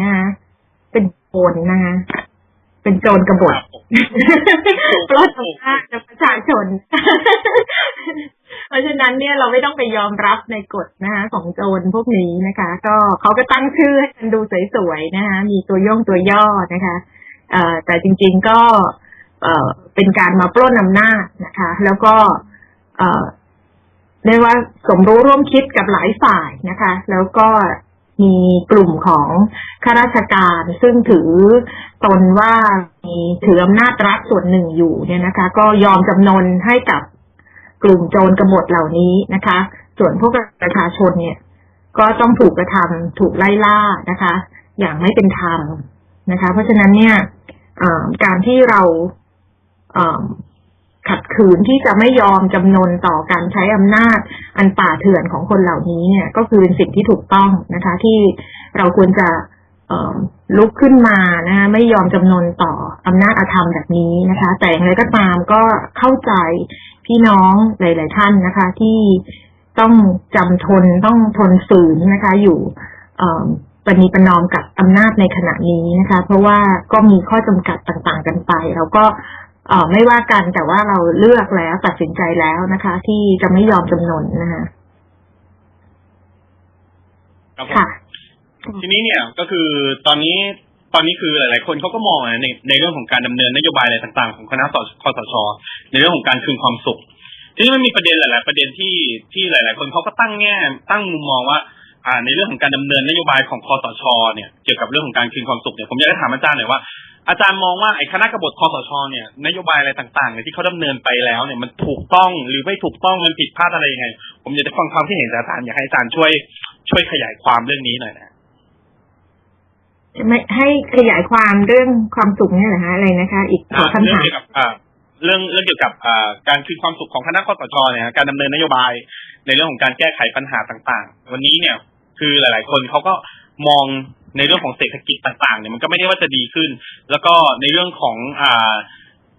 นะคะเป็นโจรนะคะเป็นโจรกบฏปล้นอำนาจจากประชาชน เพราะฉะนั้นเนี่ยเราไม่ต้องไปยอมรับในกฎนะคะของโจรพวกนี้นะคะ ก็เขาก็ตั้งชื่อให้มันดูสวยๆนะคะมีตัวย่องตัวย่อนะคะเอ่อแต่จริงๆก็เอ่อเป็นการมาปล้นอำนาจนะคะ แล้วก็เอ่อเรียกว่าสมรู้ร่วมคิดกับหลายฝ่ายนะคะ แล้วก็ มีกลุ่มของข้าราชการซึ่งถือตนว่ามีถืออำนาจรัฐส่วนหนึ่งอยู่เนี่ยนะคะ ก็ยอมจำนนให้กับกลุ่มโจรกบฏเหล่านี้นะคะ ส่วนพวกประชาชนเนี่ย ก็ต้องถูกกระทำถูกไล่ล่านะคะ อย่างไม่เป็นธรรมนะคะ เพราะฉะนั้นเนี่ยการที่เราเขัดขืนที่จะไม่ยอมจำนนต่อการใช้อำนาจ อันป่าเถื่อนของคนเหล่านี้เนี่ยก็คือเป็นสิ่งที่ถูกต้องนะคะ ที่เราควรจะลุกขึ้นมานะคะไม่ยอมจำนนต่ออำนาจอาธรรมแบบนี้นะคะ แต่อย่างไรก็ตามก็เข้าใจพี่น้องหลาย ๆ ท่านนะคะ ที่ต้องจำทนต้องทนฝืนนะคะ อยู่ปณีประนอมกับอำนาจในขณะนี้นะคะ เพราะว่าก็มีข้อจำกัดต่าง ๆ กันไปเราก็ เอ่อไม่ว่ากันแต่ว่าเราเลือกแล้วตัดสินใจแล้วนะคะ ที่จะไม่ยอมจำนนนะคะครับผมค่ะ ทีนี้เนี่ยก็คือตอนนี้ตอนนี้คือหลาย ๆ คนเขาก็มองนะในในเรื่องของการดำเนินนโยบายอะไรต่าง ๆ ของคณะสคสชในเรื่องของการคืนความสุข ทีนี้มันมีประเด็นหลาย ๆ ประเด็นที่ที่หลาย ๆ คนเขาก็ตั้งแง่ตั้งมุมมองว่า อ่าในเรื่องของการดำเนินนโยบายของคอสช เนี่ยเกี่ยวกับเรื่องของการคืนความสุขเนี่ยผมอยากจะถามอาจารย์หน่อยว่า อาจารย์มองว่าไอ้คณะกบฏคอสชเนี่ยนโยบายอะไรต่างๆเนี่ยที่เขาดำเนินไปแล้วเนี่ยมันถูกต้องหรือไม่ถูกต้องมันผิดพลาดอะไรยังไง ผมอยากจะฟังความที่เห็นจากอาจารย์อยากให้อาจารย์ช่วยช่วยขยายความเรื่องนี้หน่อยนะไม่ให้ขยายความเรื่องความสุขเนี่ยเหรอคะอะไรนะคะ อีกขออ่าคำเรื่องถามเกี่ยวกับอ่าเรื่องเรื่องเกี่ยวกับอ่าการคืนความสุขของคณะคอสชเนี่ยการดำเนินนโยบายในเรื่องของการแก้ไขปัญหาต่าง ๆ วันนี้เนี่ย คือหลาย ๆ คนเขาก็มอง ในเรื่องของเศรษฐกิจต่างๆเนี่ยมันก็ไม่ได้ว่าจะดีขึ้น แล้วก็ในเรื่องของอ่า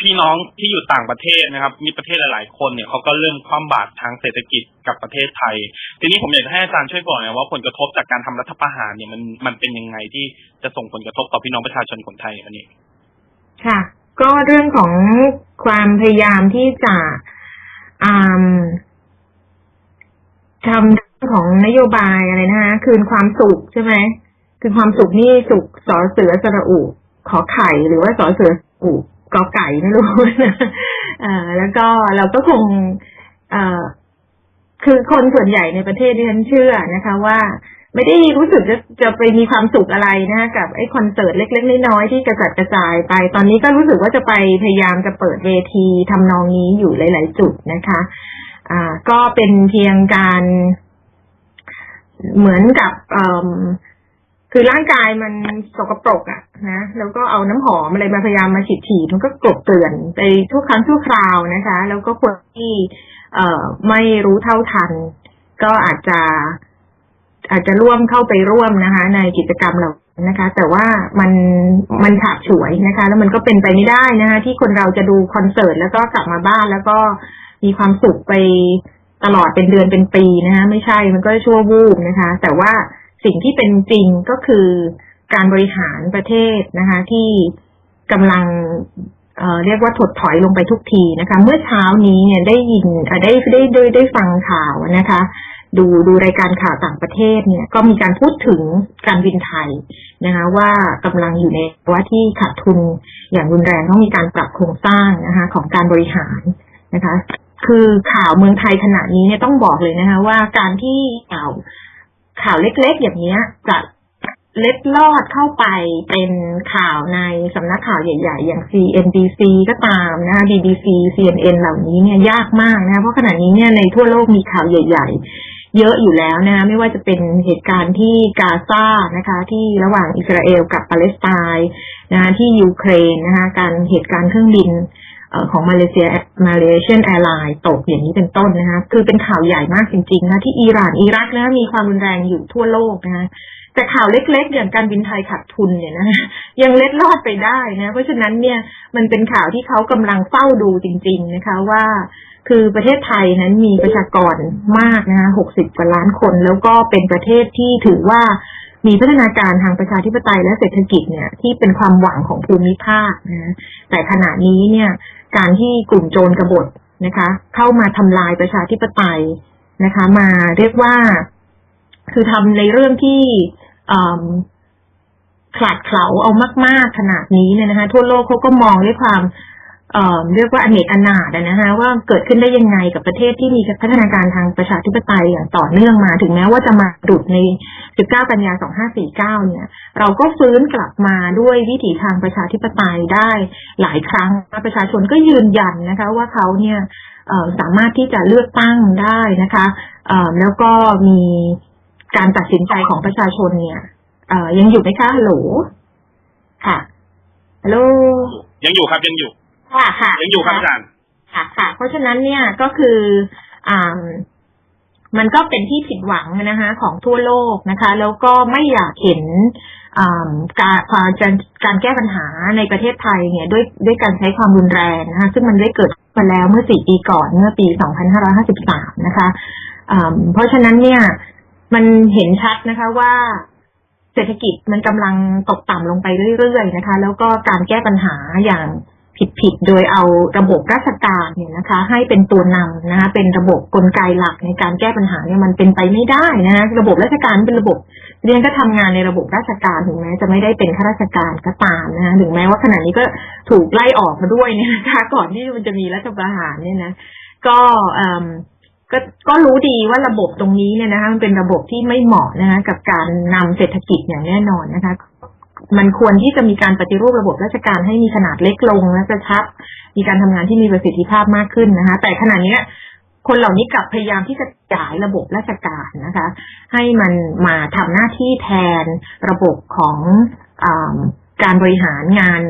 พี่น้องที่อยู่ต่างประเทศนะครับ มีประเทศหลายๆคนเนี่ยเขาก็เริ่มคว่ำบาตรทางเศรษฐกิจกับประเทศไทย ทีนี้ผมอยากจะให้อาจารย์ช่วยบอกหน่อยว่าผลกระทบจากการทำรัฐประหารเนี่ยมันมันเป็นยังไงที่จะส่งผลกระทบต่อพี่น้องประชาชนคนไทยวันนี้ ค่ะ ก็เรื่องของความพยายามที่จะทำเรื่องของนโยบายอะไรนะคะคืนความสุขใช่ไหม คืนความสุขนี่สุขสอเสือสระอุขอไข่หรือว่าสอเสืออุกอไก่ไม่รู้นะเอ่อแล้วก็เราก็คงเอ่อคือคนส่วนใหญ่ในประเทศที่ฉันเชื่อนะคะ ว่าไม่ได้รู้สึกจะจะไปมีความสุขอะไรนะกับไอ้คอนเสิร์ตเล็กๆน้อยๆที่กระจัดกระจายไป ตอนนี้ก็รู้สึกว่าจะไปพยายามจะเปิดเวทีทำนองนี้อยู่หลาย ๆ จุดนะคะ อ่า ก็เป็นเพียงการเหมือนกับเอ่ม คือร่างกายมันสกปรกอะนะแล้วก็เอาน้ำหอมอะไรมาพยายามมาฉีดฉีดมันก็กลบเกลื่อนไปทุกครั้งทุกคราวนะคะ แล้วก็คนที่เอ่อไม่รู้เท่าทัน ก็อาจจะ อาจจะร่วมเข้าไปร่วมนะคะ ในกิจกรรมเหล่านั้นนะคะ แต่ว่ามันมันฉาบฉวยนะคะ แล้วมันก็เป็นไปไม่ได้นะคะ ที่คนเราจะดูคอนเสิร์ตแล้วก็กลับมาบ้านแล้วก็มีความสุขไปตลอดเป็นเดือนเป็นปีนะคะ ไม่ใช่มันก็ชั่ววูบนะคะ แต่ว่า สิ่งที่เป็นจริงก็คือการบริหารประเทศนะคะ ที่กำลังเเรียกว่าถดถอยลงไปทุกทีนะคะ เมื่อเช้านี้เนี่ยได้ยินได้ได้ได้ได้ฟังข่าวนะคะ ดูดูรายการข่าวต่างประเทศเนี่ยก็มีการพูดถึงการบินไทยนะคะ ว่ากำลังอยู่ในภาวะที่ขาดทุนอย่างรุนแรงต้องมีการปรับโครงสร้างนะคะ ของการบริหารนะคะ คือข่าวเมืองไทยขณะนี้เนี่ยต้องบอกเลยนะคะ ว่าการที่ข่าว ข่าวเล็กๆ อย่างเนี้ยจะเล็ดลอดเข้าไปเป็นข่าวในสำนักข่าวใหญ่ ๆ อย่าง CNBC ก็ตามนะ BBC CNN เหล่านี้เนี่ยยากมากนะ เพราะขณะนี้เนี่ยในทั่วโลกมีข่าวใหญ่ ๆ เยอะอยู่แล้วนะ ไม่ว่าจะเป็นเหตุการณ์ที่กาซานะคะ ที่ระหว่างอิสราเอลกับปาเลสไตน์นะที่ยูเครนนะคะการเหตุการณ์เครื่องบิน ของมาเลเซียมาเลเซียนแอร์ไลน์ตกอย่างนี้เป็นต้นนะคะคือเป็นข่าวใหญ่มากจริงๆนะที่อิหร่านอิรักนะมีความรุนแรงอยู่ทั่วโลกนะคะแต่ข่าวเล็กๆ อย่างการบินไทยขาดทุนเนี่ยนะยังเล็ดลอดไปได้นะเพราะฉะนั้นเนี่ยมันเป็นข่าวที่เขากำลังเฝ้าดูจริง ๆนะคะว่า คือประเทศไทยนั้นมีประชากรมากนะคะหกสิบกว่าล้านคน แล้วก็เป็นประเทศที่ถือว่า มีพัฒนาการทางประชาธิปไตยและเศรษฐกิจเนี่ยที่เป็นความหวังของภูมิภาคนะแต่ขณะนี้เนี่ยการที่กลุ่มโจรกบฏนะคะ เข้ามาทำลายประชาธิปไตยนะคะ มาเรียกว่า คือทำในเรื่องที่ขลาดเขลาเอามาก ๆขนาดนี้เนี่ยนะคะ ทั่วโลกเขาก็มองด้วยความ เรียกว่าอเนกอนาถอะนะคะว่าเกิดขึ้นได้ยังไงกับประเทศที่มีพัฒนาการทางประชาธิปไตยอย่างต่อเนื่องมา ถึงแม้ว่าจะมาดุดใน 19 กันยา 2549 เนี่ย เราก็ฟื้นกลับมาด้วยวิถีทางประชาธิปไตยได้หลายครั้ง ประชาชนก็ยืนยันนะคะว่าเขาเนี่ยสามารถที่จะเลือกตั้งได้นะคะแล้วก็มีการตัดสินใจของประชาชนเนี่ยยังอยู่ไหมคะฮัลโหลค่ะฮัลโหลยังอยู่ครับยังอยู่ ค่ะค่ะยังอยู่ครับอาจารย์ค่ะค่ะ เพราะฉะนั้นเนี่ยก็คืออ่ามันก็เป็นที่ผิดหวังนะคะ ของทั่วโลกนะคะ แล้วก็ไม่อยากเห็นอ่าการความการการแก้ปัญหาในประเทศไทยเนี่ยด้วยด้วยการใช้ความรุนแรงนะคะซึ่งมันได้เกิดมาแล้วเมื่อสี่ปีก่อนเมื่อปี 2553 นะคะอ่าเพราะฉะนั้นเนี่ยมันเห็นชัดนะคะว่าเศรษฐกิจมันกำลังตกต่ำลงไปเรื่อยๆนะคะ แล้วก็การแก้ปัญหาอย่าง ผิดๆ โดยเอาระบบราชการเนี่ยนะคะ ให้เป็นตัวนำนะคะเป็นระบบกลไกหลักในการแก้ปัญหาเนี่ยมันเป็นไปไม่ได้นะคะระบบราชการเป็นระบบเรียนก็ทำงานในระบบราชการถึงแม้จะไม่ได้เป็นข้าราชการก็ตามนะคะถึงแม้ว่าขณะนี้ก็ถูกไล่ออกมาด้วยเนี่ยนะคะก่อนที่มันจะมีรัฐประหารเนี่ยนะก็เอิ่มก็ก็รู้ดีว่าระบบตรงนี้เนี่ยนะคะมันเป็นระบบที่ไม่เหมาะนะคะกับการนำเศรษฐกิจอย่างแน่นอนนะคะ มันควรที่จะมีการปฏิรูประบบราชการให้มีขนาดเล็กลงและกระชับ มีการทำงานที่มีประสิทธิภาพมากขึ้นนะคะ แต่ขณะเนี้ยคนเหล่านี้กลับพยายามที่จะขยายระบบราชการนะคะ ให้มันมาทำหน้าที่แทนระบบของอการบริหารงาน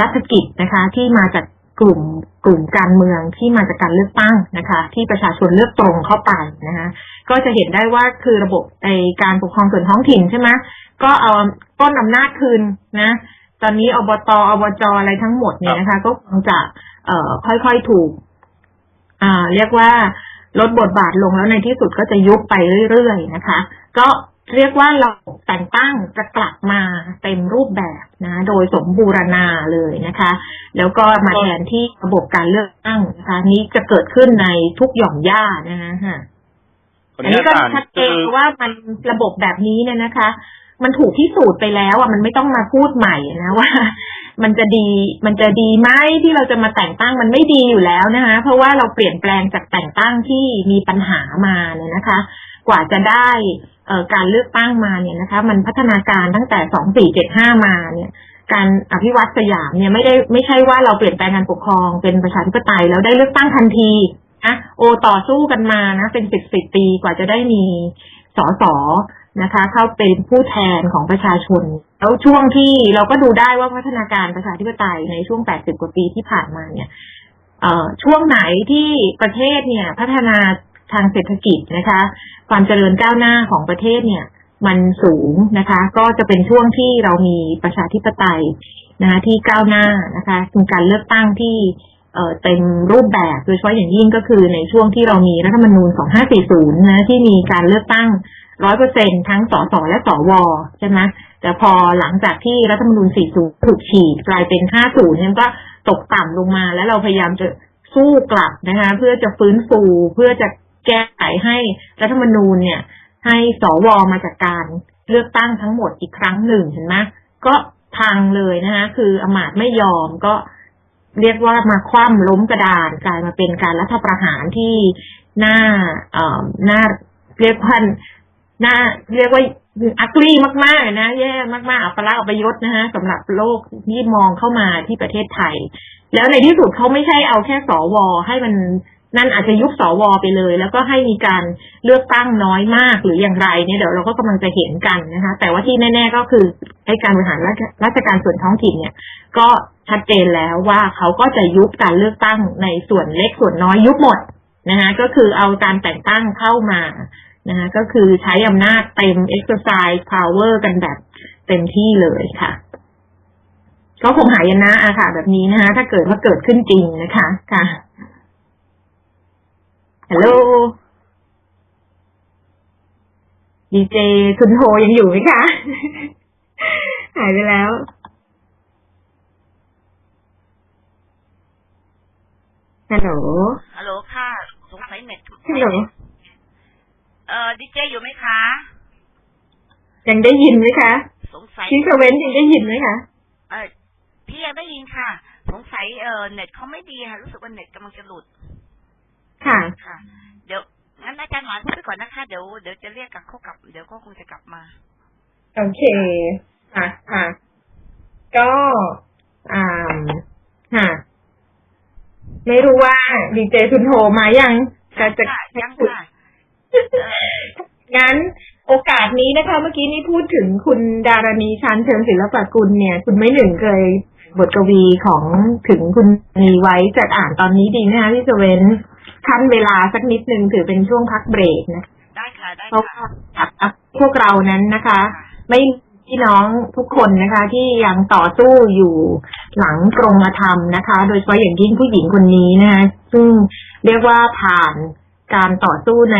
รัฐกิจนะคะ ที่มาจากกลุ่มกลุ่มการเมืองที่มาจากการเลือกตั้งนะคะ ที่ประชาชนเลือกตรงเข้าไปนะคะ ก็จะเห็นได้ว่าคือระบบในการปกครองส่วนท้องถิ่นใช่ไหมก็เอาต้นอำนาจคืนนะ ตอนนี้อบตอบจอะไรทั้งหมดเนี่ยนะคะ ก็คงจะเอ่อค่อยๆถูก อ่า เรียกว่าลดบทบาทลงแล้วในที่สุดก็จะยุบไปเรื่อยๆนะคะ ก็เรียกว่าเราแต่งตั้งจะกลับมาเต็มรูปแบบนะ โดยสมบูรณาเลยนะคะ แล้วก็มาแทนที่ระบบการเลือกตั้งนะคะ นี้จะเกิดขึ้นในทุกหย่อมย่านะคะฮะ อออันนุนี้ญาตก็อ่านชัดเจคืนอว่ามันระบบแบบนี้เนี่ยนะคะ มันถูกพิสูจน์ไปแล้วอะมันไม่ต้องมาพูดใหม่นะว่า มันจะดีมันจะดีไหมที่เราจะมาแต่งตั้งมันไม่ดีอยู่แล้วนะคะ เพราะว่าเราเปลี่ยนแปลงจากแต่งตั้งที่มีปัญหามาเนี่ยนะคะ กว่าจะได้เอ่อการเลือกตั้งมาเนี่ยนะคะ มันพัฒนาการตั้งแต่สองสี่เจ็ดห้ามาเนี่ยการอภิวัตสยามเนี่ยไม่ได้ไม่ใช่ว่าเราเปลี่ยนแปลงการปกครองเป็นประชาธิปไตยแล้วได้เลือกตั้งทันที นะโอต่อสู้กันมานะ เป็นสิบสิบปีกว่าจะได้มีสสนะคะ เข้าเป็นผู้แทนของประชาชน แล้วช่วงที่เราก็ดูได้ว่าพัฒนาการประชาธิปไตยในช่วงแปดสิบกว่าปีที่ผ่านมาเนี่ยเอ่อช่วงไหนที่ประเทศเนี่ย พัฒนาทางเศรษฐกิจนะคะ ความเจริญก้าวหน้าของประเทศเนี่ย มันสูงนะคะ ก็จะเป็นช่วงที่เรามีประชาธิปไตยนะคะที่ก้าวหน้านะคะมีการเลือกตั้งที่ เต็มรูปแบบโดยเฉพาะอย่างยิ่งก็คือในช่วงที่เรามีรัฐธรรมนูญ 2540 นะที่มีการเลือกตั้ง 100%ทั้งสสและสวใช่ไหมแต่พอหลังจากที่รัฐธรรมนูญ 40 ถูกฉีกกลายเป็น 50เนี่ยก็ตกต่ำลงมา แล้วเราพยายามจะสู้กลับนะคะเพื่อจะฟื้นฟูเพื่อจะแก้ไขให้รัฐธรรมนูญเนี่ย ให้สวมาจากการเลือกตั้งทั้งหมดอีกครั้งหนึ่งเห็นไหมก็พังเลยนะคะคืออมาตย์ไม่ยอมก็ เรียกว่ามาคว่ำล้มกระดานกลายมาเป็นการรัฐประหารที่หน้าเอ่อหน้าเรียกว่าน่าเรียกว่าอักลีมากๆนะแย่มากๆอัปลักษณ์อัปยศนะฮะสำหรับโลกที่มองเข้ามาที่ประเทศไทย แล้วในที่สุดเขาไม่ใช่เอาแค่สวให้มัน นั่นอาจจะยุบสวไปเลย แล้วก็ให้มีการเลือกตั้งน้อยมากหรืออย่างไรเนี่ยเดี๋ยวเราก็กำลังจะเห็นกันนะคะ แต่ว่าที่แน่ ๆ ก็คือไอ้การบริหารราชการส่วนท้องถิ่นเนี่ย ก็ชัดเจนแล้วว่าเขาก็จะยุบการเลือกตั้งในส่วนเล็กส่วนน้อยยุบหมดนะคะก็คือเอาการแต่งตั้งเข้ามานะคะก็คือใช้อำนาจเต็ม exercise power กันแบบเต็มที่เลยค่ะ ก็คงหายนะอะค่ะแบบนี้นะคะถ้าเกิดว่าเกิดขึ้นจริงนะคะ ค่ะ ฮัลโหลดีเจคุณโทยังอยู่ไหมคะ หายไปแล้ว ฮัลโหล ฮัลโหลค่ะ สงสัยเน็ตฮัลโหล เอ่อดีเจอยู่ไหมคะ ยังได้ยินไหมคะ สงสัยพี่เซเว่นยังได้ยินไหมคะ เออพี่ยังได้ยินค่ะ สงสัยเออเน็ตเขาไม่ดีค่ะ รู้สึกว่าเน็ตกำลังจะหลุด ค่ะ ค่ะ เดี๋ยวงั้นอาจารย์หมานพูดไปก่อนนะคะ เดี๋ยวเดี๋ยวจะเรียกกลับเขากลับ เดี๋ยวเขาคงจะกลับมา โอเค ค่ะค่ะ ก็อ่าค่ะ ไม่รู้ว่าดีเจคุณโทมายังจะจะค่ะยังค่ะเอองั้น โอกาสนี้นะคะ เมื่อกี้นี่พูดถึงคุณดารณีชันเชิงศิลปกุลเนี่ย คุณไม่หนึ่งเคยบทกวีของถึงคุณมีไว้จะอ่านตอนนี้ดีไหมคะพี่เซเวนขั้นเวลาสักนิดนึงถือเป็นช่วงพักเบรกนะได้ค่ะได้เพราะค่ะว่าพวกเรานั้นนะคะค่ะไม่มีพี่น้องทุกคนนะคะ ที่ยังต่อสู้อยู่หลังกรงธรรมนะคะ โดยเฉพาะอย่างยิ่งผู้หญิงคนนี้นะคะซึ่งเรียกว่าผ่านการต่อสู้ใน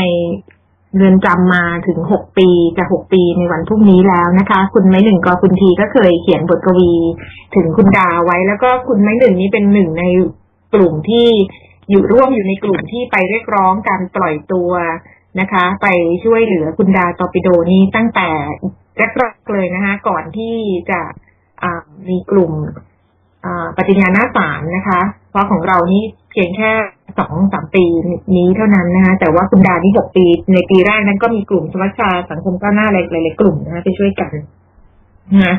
เรือนจำมาถึงหกปีจะหกปีในวันพรุ่งนี้แล้วนะคะ คุณไม้หนึ่งกอคุณทีก็เคยเขียนบทกวี ถึงคุณดาไว้ แล้วก็คุณไม้หนึ่งนี้เป็นหนึ่งในกลุ่มที่อยู่ร่วมอยู่ในกลุ่มที่ไปเรียกร้องการปล่อยตัวนะคะ ไปช่วยเหลือคุณดาตอปิโดนี้ตั้งแต่แรกๆเลยนะคะ ก่อนที่จะมีกลุ่ม ปฏิญญาหน้าศาลนะคะ เพราะของเรานี่เพียงแค่สองสามปีนี้เท่านั้นนะคะแต่ว่าคุณดานี่หกปี ในปีแรกนั้นก็มีกลุ่มสมัชชาสังคมก้าวหน้าหลายๆกลุ่มนะคะไปช่วยกันนะ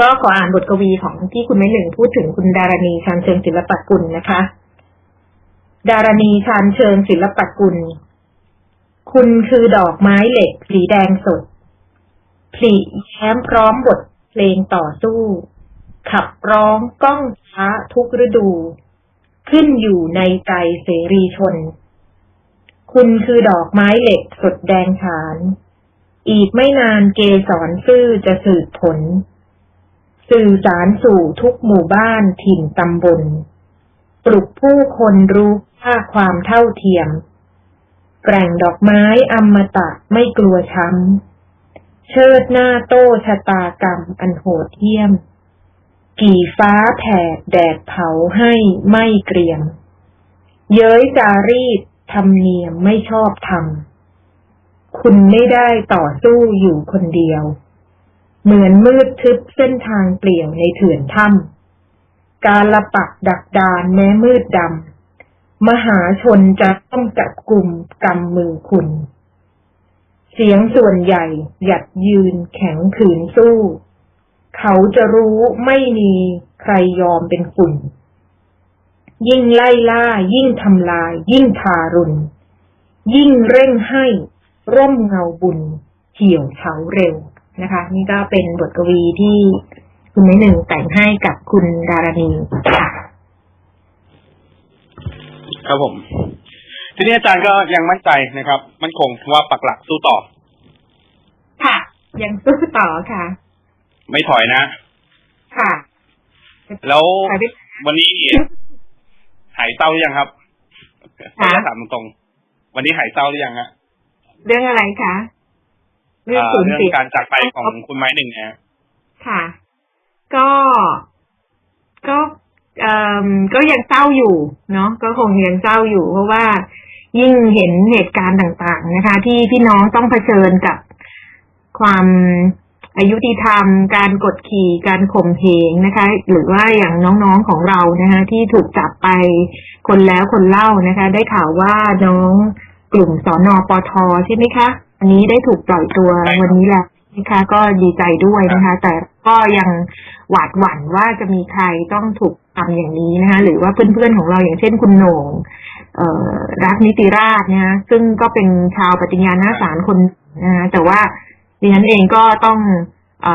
ก็ขออ่านบทกวีของที่คุณไม่หนึ่งพูดถึงคุณดารณีชานเชิงศิลปกุลนะคะ ดารณีชานเชิงศิลปกุล คุณคือดอกไม้เหล็กสีแดงสดผลิแย้มพร้อมบทเพลงต่อสู้ ขับร้องก้องช้าทุกฤดู ขึ้นอยู่ในใจเสรีชน คุณคือดอกไม้เหล็กสดแดงฉาน อีกไม่นานเกสรซื่อจะสืบผล สื่อสารสู่ทุกหมู่บ้านถิ่นตำบล ปลุกผู้คนรู้ค่าความเท่าเทียมแกร่งดอกไม้อมตะไม่กลัวช้ำ เชิดหน้าโต้ชะตากรรมอันโหดเหี้ยม กี่ฟ้าแผดแดดเผาให้ไม่เกรียม เย้ยจารีตธรรมเนียมไม่ชอบธรรมคุณไม่ได้ต่อสู้อยู่คนเดียว เหมือนมืดทึบเส้นทางเปลี่ยวในเถื่อนถ้ำการละปักดักดานแม้มืดดำ มหาชนจะต้องจับกลุ่มกำมือคุณ เสียงส่วนใหญ่หยัดยืนแข็งขืนสู้ เขาจะรู้ไม่มีใครยอมเป็นฝุ่นยิ่งไล่ล่า ยิ่งทำลาย ยิ่งทารุณ ยิ่งเร่งให้ร่มเงาบุญเหี่ยวเฉาเร็วนะคะ นี่ก็เป็นบทกวีที่คุณไม้หนึ่งแต่งให้กับคุณดารณีค่ะครับผม ทีนี้อาจารย์ก็ยังมั่นใจนะครับ มั่นคงว่าปักหลักสู้ต่อ ค่ะ ยังสู้ต่อค่ะ ไม่ถอยนะ ค่ะ แล้วไปด้วยวันนี้หายเศร้าหรือยังครับค่ะจะถามตรงๆวันนี้หายเศร้าหรือยังฮะเรื่องอะไรคะเรื่องอ่าสูญเรื่องเสียการจากไปของคุณไม้หนึ่งนะค่ะ ก็ก็เอ่อก็ยังเศร้าอยู่เนาะก็คงยังเศร้าอยู่ เพราะว่ายิ่งเห็นเหตุการณ์ต่าง ๆ นะคะ ที่พี่น้องต้องเผชิญกับความ อายุติธรรม การกดขี่การข่มเหงนะคะ หรือว่าอย่างน้องๆของเรานะคะที่ถูกจับไปคนแล้วคนเล่านะคะ ได้ข่าวว่าน้องกลุ่มสอนอปทใช่ไหมคะ อันนี้ได้ถูกปล่อยตัววันนี้แล้วนะคะก็ดีใจด้วยนะคะ แต่ก็ยังหวาดหวั่นว่าจะมีใครต้องถูกทำอย่างนี้นะคะ หรือว่าเพื่อนๆของเราอย่างเช่นคุณโหน่งเอ่อรัฐนิติราชนะคะซึ่งก็เป็นชาวปฏิญญาหน้าศาลคนนะคะแต่ว่า ดิฉันเองก็ต้องอ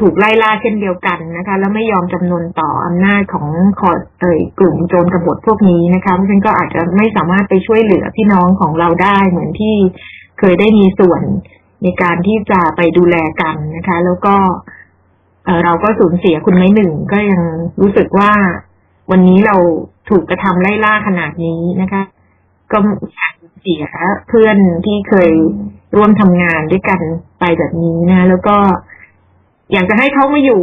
ถูกไล่ล่าเช่นเดียวกันนะคะ แล้วไม่ยอมจำนนต่ออำนาจของขอเอ่ยกลุ่มโจรกบฏพวกนี้นะคะเพราะฉะนั้นก็อาจจะไม่สามารถไปช่วยเหลือพี่น้องของเราได้เหมือนที่เคยได้มีส่วนในการที่จะไปดูแลกันนะคะ แล้วก็เราก็สูญเสียคุณไม้หนึ่งก็ยังรู้สึกว่าวันนี้เราถูกกระทำไล่ล่าขนาดนี้นะคะ ก็เสียเพื่อนที่เคยร่วมทำงานด้วยกัน ไปแบบนี้นะ แล้วก็อยากจะให้เขามาอยู่